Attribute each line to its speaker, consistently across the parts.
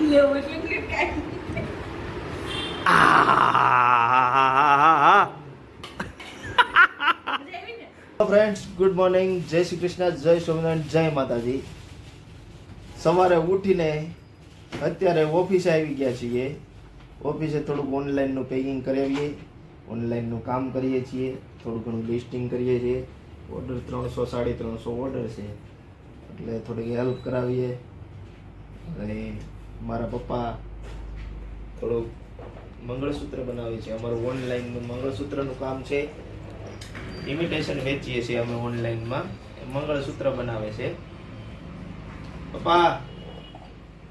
Speaker 1: લેવું
Speaker 2: friends good morning જય શ્રી કૃષ્ણ. જય સ્વામિનારાયણ. જય માતાજી. સવારે ઉઠીને અત્યારે ઓફિસે આવી ગયા છીએ. ઓફિસે થોડુંક ઓનલાઈનનું પેકિંગ કરાવીએ. ઓનલાઈનનું કામ કરીએ છીએ. થોડું ઘણું લિસ્ટિંગ કરીએ છીએ. ઓર્ડર ત્રણસો, સાડી ત્રણસો ઓર્ડર છે. એટલે થોડીક હેલ્પ કરાવીએ. અને મારા પપ્પા થોડુંક મંગળસૂત્ર બનાવે છે. અમારું ઓનલાઈનનું મંગળસૂત્રનું કામ છે. ઇમિટેશન વેચીએ છીએ અમે ઓનલાઈનમાં મંગળસૂત્ર બનાવે છે. પપ્પા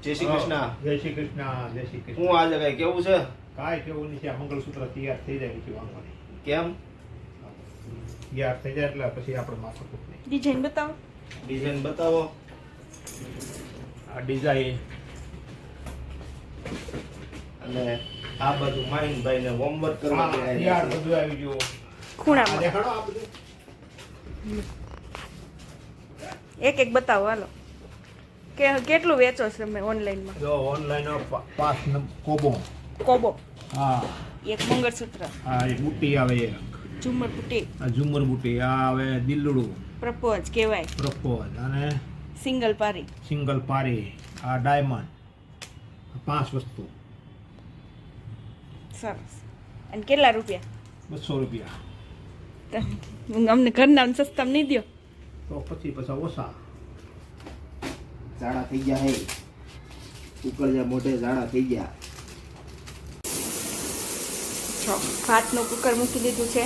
Speaker 2: જય શ્રી કૃષ્ણ.
Speaker 3: જય શ્રી કૃષ્ણ જય શ્રી કૃષ્ણ.
Speaker 2: હું આજે કઈ કેવું છે?
Speaker 3: કાંઈ કેવું નથી આ મંગળસૂત્ર તૈયાર થઈ જાય પછી વાંધો
Speaker 2: કેમ?
Speaker 3: તૈયાર થઈ જાય એટલે પછી આપણે માથું
Speaker 1: ડિઝાઇન બતાવો.
Speaker 2: ડિઝાઇન બતાવો.
Speaker 3: આ ડિઝાઇન
Speaker 2: અને આ બાજુ માહિનભાઈ ને હોમવર્ક કરવા
Speaker 3: આ
Speaker 2: બેહાડ્યા
Speaker 3: તૈયાર
Speaker 2: છે.
Speaker 3: બધું આવી ગયું.
Speaker 1: ખૂણામાં.
Speaker 3: દેખાડો આ બધું.
Speaker 1: એક એક બતાવો હાલો. કે કેટલું વેચો છો તમે ઓનલાઈનમાં?
Speaker 3: જો ઓનલાઈન પાસ કોબો.
Speaker 1: કોબો?
Speaker 3: હા.
Speaker 1: એક મંગળસૂત્ર.
Speaker 3: હા એક બુટ્ટી આવે એક.
Speaker 1: ઝુમર બુટી
Speaker 3: આ ઝુમર બુટ્ટી આ આવે દિલડું.
Speaker 1: પ્રપોઝ કહેવાય.
Speaker 3: પ્રપોઝ અને
Speaker 1: સિંગલ પારી.
Speaker 3: સિંગલ પારી આ ડાયમંડ. પાંચ વસ્તુ.
Speaker 1: સરસ. અને કેટલા રૂપિયા?
Speaker 3: બસો રૂપિયા.
Speaker 1: હું અમને ઘરના સસ્તામાં નહીં દો
Speaker 3: તો પછી પછી ઓછા.
Speaker 2: ઝાડા થઈ ગયા હે. ઉકળજા મોઢે ઝાડા થઈ ગયા.
Speaker 1: છો ભાતનું કુકર મૂકી દીધું છે.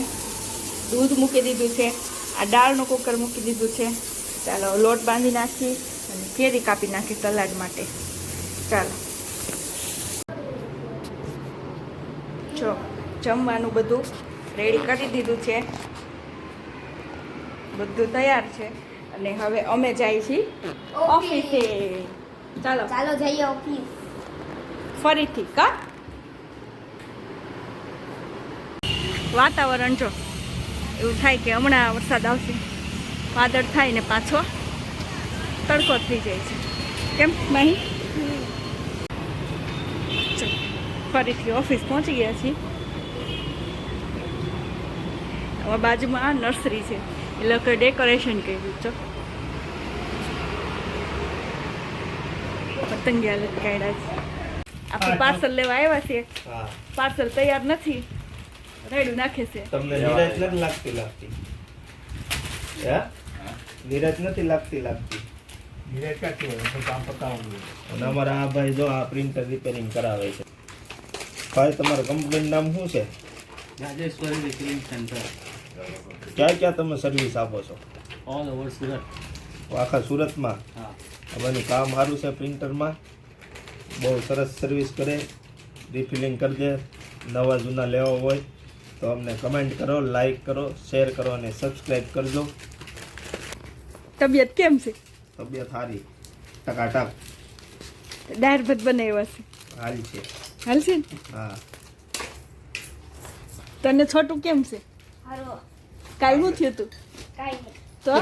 Speaker 1: દૂધ મૂકી દીધું છે. આ દાળનું કુકર મૂકી દીધું છે. ચાલો લોટ બાંધી નાખી અને કેરી કાપી નાખી સલાડ માટે. ચાલો. જો જમવાનું બધું રેડી કરી દીધું છે. બધું તૈયાર છે. અને હવે અમે જાય છીએ ઓફિસે. ચાલો.
Speaker 4: ચાલો જઈએ ઓફિસ.
Speaker 1: ફરીથી કા? વાતાવરણ જો એવું થાય કે હમણાં વરસાદ આવશે. વાદળ થાય ને પાછો તડકો થઈ જાય છે. કેમ માહી ચલો, ફરીથી ઓફિસ પહોંચી ગયા છીએ હવે બાજુમાં આ નર્સરી છે. એ લોકો ડેકોરેશન કર્યું છે પતંગિયા લટકાયડા છે. આપણે પાર્સલ લેવા આવ્યા છીએ. પાર્સલ તૈયાર નથી. રેડું નાખે છે.
Speaker 2: તમને નિરાશ નથી લાગતી લાગતી? હે? નિરાશ નથી લાગતી લાગતી?
Speaker 3: નિરાશ તો કામ પતાવવાનું
Speaker 2: અને અમારા આ ભાઈ જો આ પ્રિન્ટર રિપેરિંગ કરાવે છે. ભાઈ તમારું કંપનીનું નામ શું છે?
Speaker 5: રાજેશ્વરી સેન્ટર.
Speaker 2: ક્યાં ક્યાં તમે સર્વિસ આપો છો?
Speaker 5: All over Surat.
Speaker 2: આખા સુરતમાં?
Speaker 5: હા.
Speaker 2: અમારું કામ સારું છે પ્રિન્ટરમાં? બહુ સરસ સર્વિસ કરે. રિફિલિંગ કરજે. નવા જૂના લેવા હોય તો અમને કમેન્ટ કરો લાઈક કરો શેર કરો અને સબસ્ક્રાઈબ કરજો.
Speaker 1: તબિયત કેમ છે?
Speaker 2: તબિયત સારી. ટકાટક.
Speaker 1: દાળ ભાત બનાવ્યા છે.
Speaker 2: હાલ છે.
Speaker 1: હાલશે ને?
Speaker 2: હા.
Speaker 1: તને છોટું કેમ છે?
Speaker 4: હારો.
Speaker 1: નું થયું તું? તો?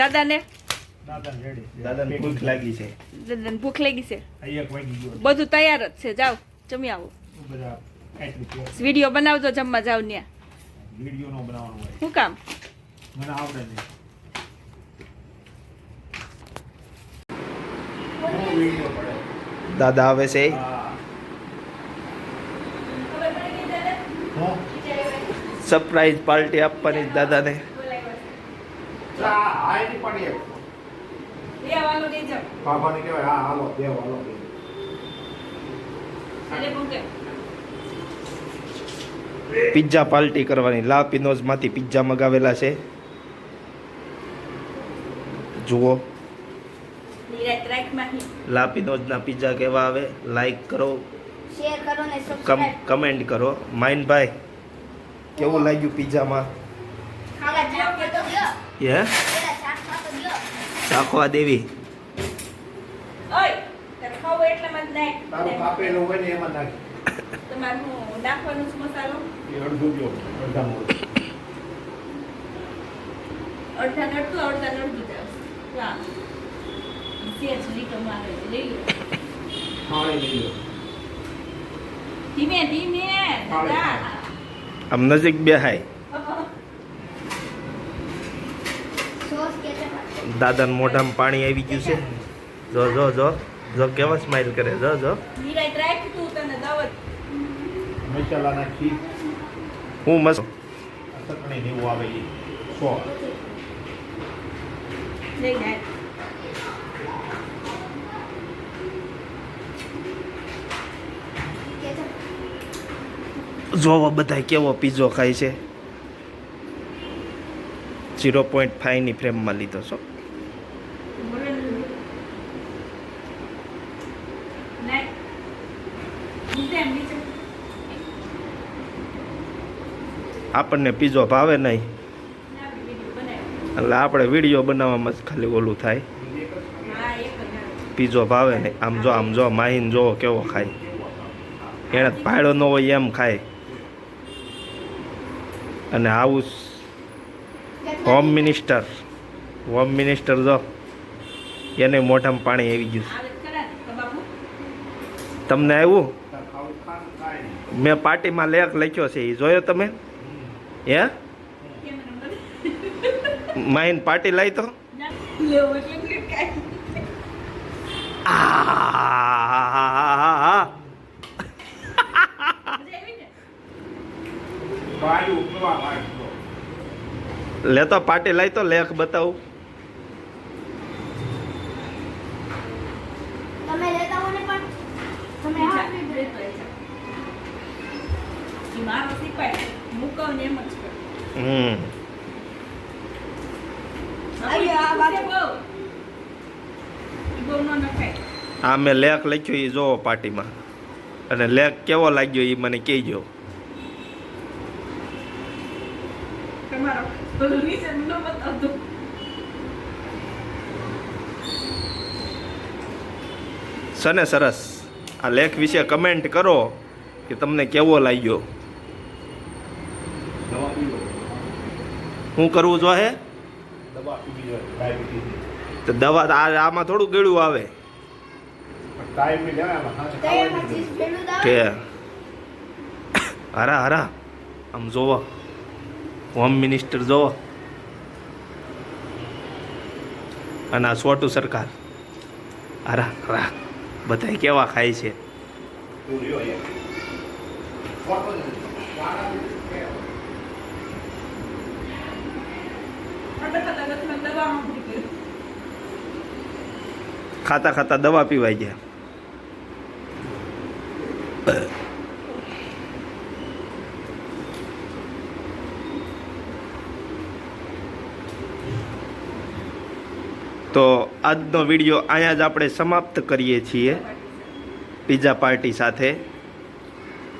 Speaker 1: દાદાને?
Speaker 3: દાદાને
Speaker 2: ભૂખ લાગી છે.
Speaker 1: દાદાને ભૂખ લાગી બધું તૈયાર જ છે. જાઓ જમી આવો. વીડિયો બનાવજો જમવા જાવ ત્યાં
Speaker 3: વીડિયો નો બનાવવાનો હોય.
Speaker 1: શું કામ?
Speaker 3: મને આવડે નહીં.
Speaker 2: દાદા આવે છે
Speaker 3: હા હો?
Speaker 2: સરપ્રાઈઝ પાર્ટી આપવાની દાદાને. પિઝા પાર્ટી કરવાની. લા પિનોઝમાંથી પિઝા મગાવેલા છે. જુઓ. લા પિનોઝના પિઝા કેવા આવે? લાઈક કરો.
Speaker 4: શેર કરો ને
Speaker 2: કમ કમેન્ટ કરો. માઇનભાઈ કેવું લાગ્યું પિઝામાં?
Speaker 4: ખાવા જાવ કે તો ગયો.
Speaker 2: હે? ચાખવા દેવી.
Speaker 1: ધીમે ધીમે.
Speaker 2: આમ નજીક બેહાય.
Speaker 4: સોસ કેચઅપ
Speaker 2: દાદાના મોઢામાં પાણી આવી ગયું છે. જો જો જો જો કેવા સ્માઈલ કરે જો જો.
Speaker 1: નિરાંત રાખ તું તને દાવત.
Speaker 2: હું મસ્ત.
Speaker 3: ચટણી ને એવું આવે એ સો
Speaker 1: લઈ જાય
Speaker 4: કેચઅપ
Speaker 2: જોવો બધા કેવો પીઝો ખાય છે. ઝીરો પોઈન્ટ ફાઈવની ફ્રેમમાં લીધો છો. આપણને પીઝો ભાવે નહીં. એટલે આપણે વીડિયો બનાવવામાં જ ખાલી ઓલું થાય. પીઝો ભાવે નહીં. આમ જો આમ જો, માહીન જોવો કેવો ખાય. એણે ભાડો ન હોય એમ ખાય. અને આવું હોમ મિનિસ્ટર. હોમ મિનિસ્ટર જો એને મોઢામાં પાણી આવી ગયું તમને આવ્યું. મેં પાર્ટીમાં લેખ લખ્યો છે એ જોયો તમે? હે? માઇન પાર્ટી લાવી તો? આ લેતો પાર્ટી લાવી તો લેખ બતાવું. હમ.
Speaker 4: આ
Speaker 2: મેં લેખ લખ્યો એ જોવો પાર્ટીમાં અને લેખ કેવો લાગ્યો એ મને કહેજો.
Speaker 1: પેલું નીચે ન બતાવતો
Speaker 2: સને સરસ આ લેખ વિશે કમેન્ટ કરો કે તમને કેવો લાગ્યો.
Speaker 3: હું
Speaker 2: શું કરવું જોઈએ તો દવા આમાં થોડું ગળ્યું આવે. કે હરા હરા. આમ જોવો. હોમ મિનિસ્ટર જો અને આ છોટું સરકાર. અરા હરા બધા કેવા ખાય છે.
Speaker 1: ખાતા ખાતા
Speaker 2: દવા પીવાઈ ગયા. તો આજનો વીડિયો અહીંયા જ આપણે સમાપ્ત કરીએ છીએ પીઝા પાર્ટી સાથે.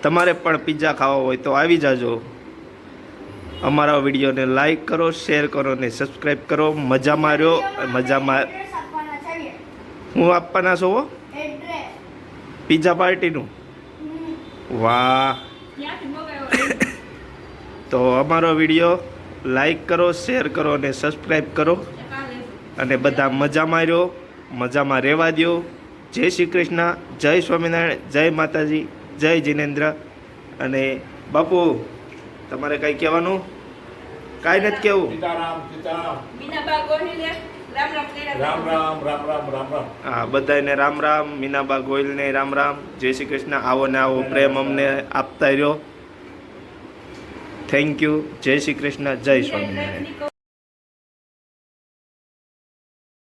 Speaker 2: તમારે પણ પીઝા ખાવા હોય તો આવી જાજો. અમારા વિડીયોને લાઈક કરો, શેર કરો ને સબસ્ક્રાઈબ કરો. મજા માર્યો મજામાં હું આપવાના છું પીઝા પાર્ટીનું? વાહ. તો અમારો વીડિયો લાઈક કરો, શેર કરો અને સબસ્ક્રાઈબ કરો. અને બધા મજા માર્યો મજામાં રહેવા દો જય શ્રી કૃષ્ણ જય સ્વામિનારાયણ જય માતાજી જય જિનેન્દ્ર. અને બાપુ તમારે કંઈ કહેવાનું? કાંઈ નથી કહેવું.
Speaker 3: સીતારામ સીતારામ.
Speaker 1: મીનાબા ગોહિલે રામ રામ કર્યા
Speaker 3: રામ રામ રામ રામ રામ રામ.
Speaker 2: હા બધાને રામ રામ મીનાબા ગોયલને રામ રામ. જય શ્રી કૃષ્ણ આવો ને આવો પ્રેમ અમને આપતા રહ્યો. થેન્ક યુ જય શ્રી કૃષ્ણ જય સ્વામિનારાયણ.